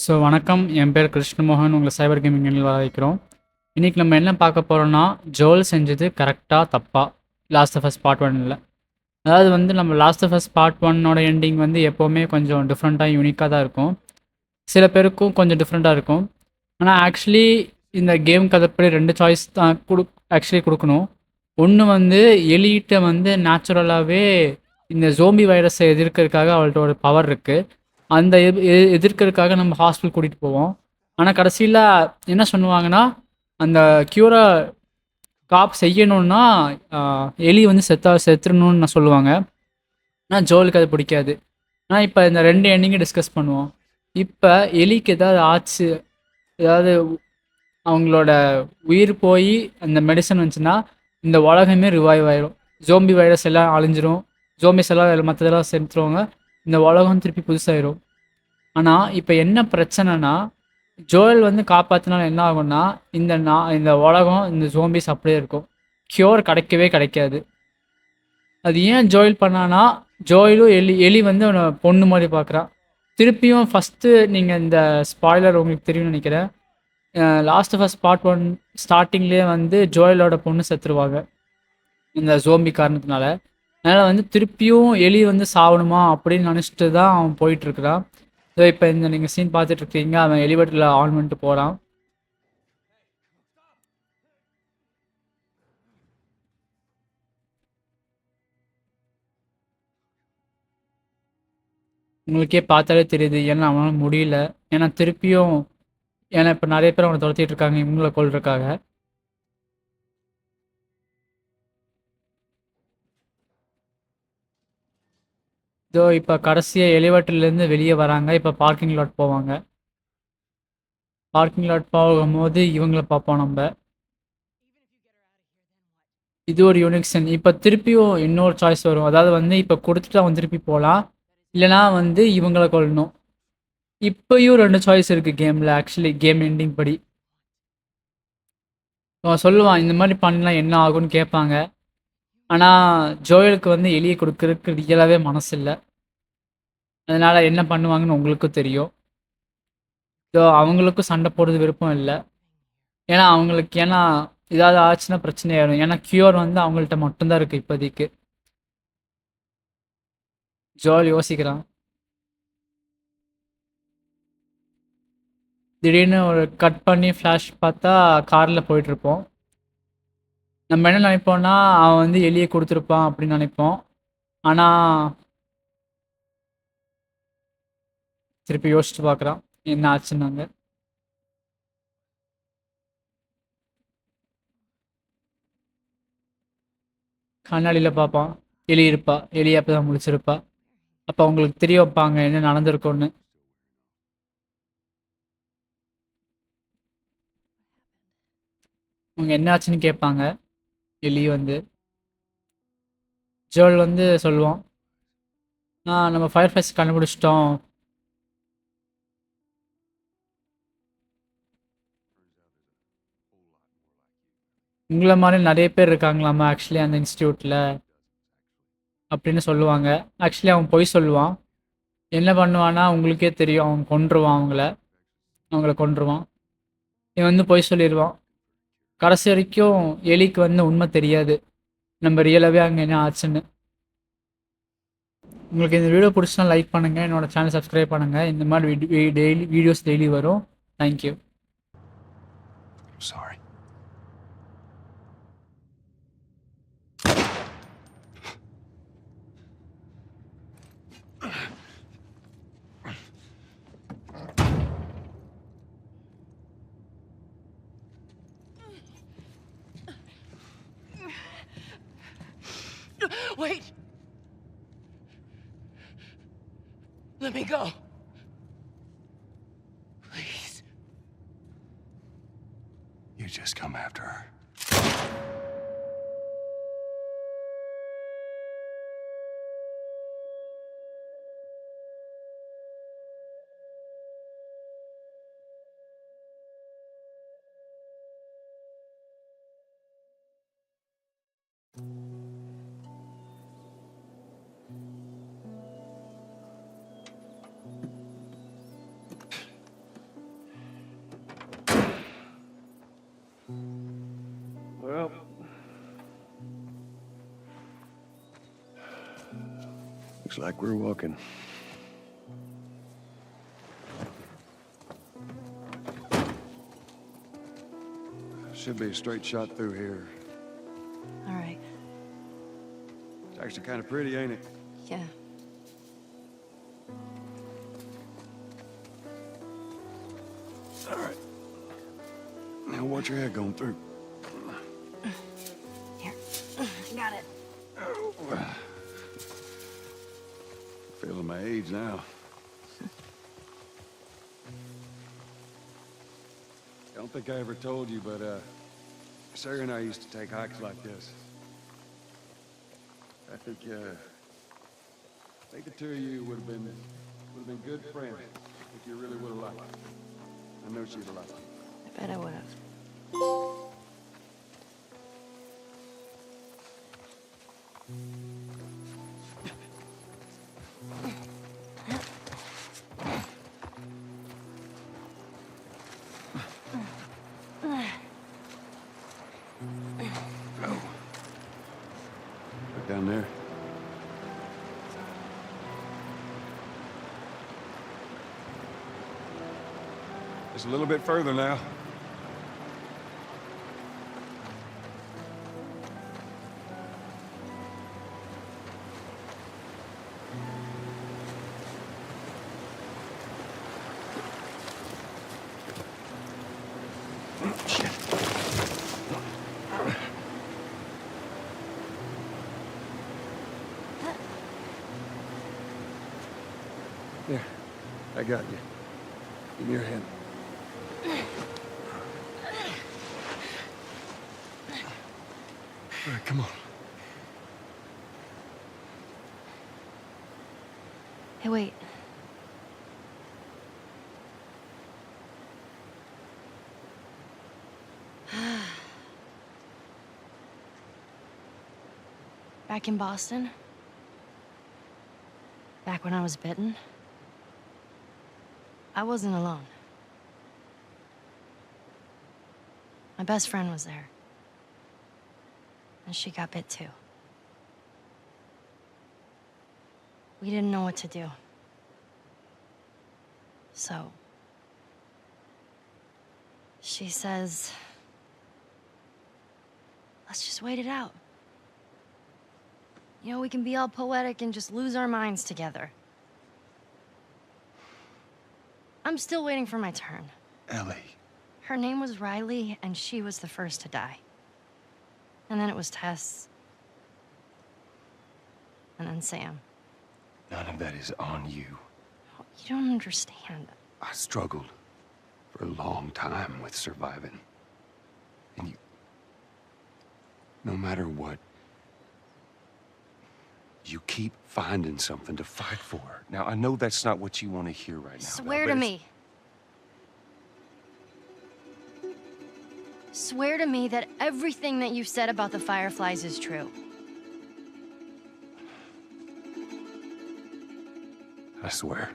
So வணக்கம். என் பேர் கிருஷ்ணமோகன். உங்களை சைபர் கேமிங்கில் வர வைக்கிறோம் இன்றைக்கி நம்ம என்ன பார்க்க போகிறோன்னா ஜோல் செஞ்சது கரெக்டாக தப்பா? லாஸ்ட் ஆஃப் ஃபஸ்ட் பார்ட் ஒன்னில் அதாவது வந்து நம்ம லாஸ்ட் ஆஃப் ஃபஸ்ட் பார்ட் ஒன்னோட எண்டிங் வந்து எப்போவுமே கொஞ்சம் டிஃப்ரெண்ட்டாக யூனிக்காக தான் இருக்கும். சில பேருக்கும் கொஞ்சம் டிஃப்ரெண்ட்டாக இருக்கும். ஆனால் ஆக்சுவலி இந்த கேம் கதைப்படி ரெண்டு சாய்ஸ் தான் கொடு ஆக்சுவலி கொடுக்கணும். ஒன்று வந்து எலிகிட்ட வந்து நேச்சுரலாகவே இந்த ஜோம்பி வைரஸை எதிர்க்கிறதுக்காக அவள்கிட்ட ஒரு பவர் இருக்குது அந்த எ- எதிர்க்கிறதுக்காக நம்ம ஹாஸ்பிட்டல் கூட்டிகிட்டு போவோம். ஆனால் கடைசியில் என்ன சொல்லுவாங்கன்னா அந்த க்யூரை காப் செய்யணும்னா எலி வந்து செத்தா செத்துடணும்னு நான் சொல்லுவாங்க. ஆனால் ஜோலுக்கு அது பிடிக்காது. ஆனால் இப்போ இந்த ரெண்டு எண்ணிங்கும் டிஸ்கஸ் பண்ணுவோம். இப்போ எலிக்கு ஏதாவது ஆச்சு ஏதாவது அவங்களோட உயிர் போய் அந்த மெடிசன் வந்துச்சுன்னா இந்த உலகமே ரிவைவ் ஆயிடும் ஜோம்பி வைரஸ் எல்லாம் அழிஞ்சிரும். ஜோம்பிஸ் எல்லாம் மற்றதெல்லாம் செத்துருவாங்க. இந்த உலகம் திருப்பி புதுசாயிரும். ஆனால் இப்போ என்ன பிரச்சனைனா ஜோயல் வந்து காப்பாற்றினாலும் என்ன ஆகும்னா இந்த நா இந்த உலகம் இந்த ஜோம்பிஸ் அப்படியே இருக்கும். க்யூர் கிடைக்கவே கிடைக்காது. அது ஏன் ஜோயில் பண்ணானா ஜோயிலும் எலி எலி வந்து அவனை பொண்ணு மாதிரி பார்க்குறான் திருப்பியும் ஃபஸ்ட்டு நீங்கள் இந்த ஸ்பாய்லர் உங்களுக்கு தெரியும்னு நினைக்கிறேன். லாஸ்ட் ஃபஸ்ட் பார்ட் ஒன் ஸ்டார்டிங்லேயே வந்து ஜோயலோட பொண்ணு செத்துருவாங்க. இந்த ஜோம்பி காரணத்தினால. அதனால் வந்து திருப்பியும் எலி வந்து சாகணுமா அப்படின்னு நினச்சிட்டு தான் அவன் போயிட்டுருக்குறான் ஸோ இப்போ இந்த நீங்கள் சீன் பார்த்துட்டு இருக்கீங்க அவன் எலிவேட்டரில் ஆன் பண்ணிட்டு போகிறான் உங்களுக்கே பார்த்தாலே தெரியுது ஏன்னா அவனால் முடியல. ஏன்னா திருப்பியும் ஏன்னா இப்போ நிறைய பேர் அவனை துரத்திட்டு இருக்காங்க இவங்களை கொள்றதுக்காக இதோ இப்போ கடைசியாக எலிவேட்டர்லேருந்து வெளியே வராங்க. இப்போ பார்க்கிங் லாட் போவாங்க. பார்க்கிங் லாட் போகும்போது இவங்களை பார்ப்போம் நம்ம. இது ஒரு யூனிக்ஷன் இப்போ திருப்பியும் இன்னொரு சாய்ஸ் வரும். அதாவது வந்து இப்போ கொடுத்துட்டு அவன் திருப்பி போகலாம் இல்லைனா வந்து இவங்களை கொள்ளணும் இப்போயும் ரெண்டு சாய்ஸ் இருக்குது கேமில் ஆக்சுவலி கேம் எண்டிங் படி. அவன் சொல்லுவான் இந்த மாதிரி பண்ணலாம் என்ன ஆகும்னு கேட்பாங்க. ஆனால் ஜோயலுக்கு வந்து எலியை கொடுக்கறதுக்கு ரியலாகவே மனசு இல்லை அதனால் என்ன பண்ணுவாங்கன்னு உங்களுக்கும் தெரியும். ஸோ அவங்களுக்கும் சண்டை போடுறது விருப்பம் இல்லை. ஏன்னா அவங்களுக்கு ஏன்னா ஏதாவது ஆச்சுன்னா பிரச்சனை ஆயிடும் ஏன்னா க்யூர் வந்து அவங்கள்ட்ட மட்டும்தான் இருக்குது இப்போதைக்கு. ஜோல் யோசிக்கிறான். திடீர்னு ஒரு கட் பண்ணி ஃப்ளாஷ் பார்த்தா காரில் போயிட்டுருப்போம் நம்ம என்ன நினைப்போம்னா அவன் வந்து எலியை கொடுத்துருப்பான் அப்படின்னு நினைப்போம். ஆனால் திருப்பி யோசிச்சு பார்க்குறான் என்ன ஆச்சுன்னாங்க கண்ணாடியில் பார்ப்பான். எலி இருப்பா. எலி அப்போ தான் முடிச்சிருப்பா அப்போ அவங்களுக்கு தெரிய வைப்பாங்க என்ன நடந்திருக்கும்னு. அவங்க என்ன ஆச்சுன்னு கேட்பாங்க. எலி வந்து ஜோல் வந்து சொல்லுவோம். நான் நம்ம ஃபயர் ஃபைஸ் கண்டுபிடிச்சிட்டோம். உங்களை மாதிரி நிறைய பேர் இருக்காங்களாமா ஆக்சுவலி அந்த இன்ஸ்டியூட்டில் அப்படின்னு சொல்லுவாங்க. ஆக்சுவலி அவன் பொய் சொல்லுவான். என்ன பண்ணுவான்னா உங்களுக்கே தெரியும். அவன் கொன்றுவான் அவங்கள. அவங்கள கொன்றுவான். இவன் வந்து பொய் சொல்லிடுவான். கடைசி வரைக்கும் எலிக்கு வந்து உண்மை தெரியாது. நம்ம ரியலாகவே அங்கே என்ன ஆச்சுன்னு. உங்களுக்கு இந்த வீடியோ பிடிச்சினா லைக் பண்ணுங்கள் என்னோடய சேனல் சப்ஸ்கிரைப் பண்ணுங்கள் இந்த மாதிரி டெய்லி வீடியோஸ் டெய்லி வரும். Thank you Wait! Let me go. Please. You just come after her. Looks like we're walking. Should be a straight shot through here. All right. It's actually kind of pretty, ain't it? Yeah. All right. Now watch your head going through. Here. Got it. Oh. Feeling my age now. I don't think I ever told you, but uh, Sarah and I used to take hikes like this. I think, uh, I think the two of you would have been would have been good friends if you really would have liked. it. I know she'd have liked. it. I bet I would have. Down there. Just a little bit further now. I got you. In your hand. All right, come on. Hey, wait. Back in Boston, back when I was bitten, I wasn't alone. My best friend was there. And she got bit too. We didn't know what to do. So. She says. Let's just wait it out. You know, we can be all poetic and just lose our minds together. I'm still waiting for my turn. Ellie. Her name was Riley, and she was the first to die. And then it was Tess. And then Sam. None of that is on you. You don't understand. I struggled for a long time with surviving. And you. No matter what, you keep finding something to fight for. Now, I know that's not what you want to hear right now. Swear Belle, to me. Swear to me that everything that you've said about the Fireflies is true. I swear.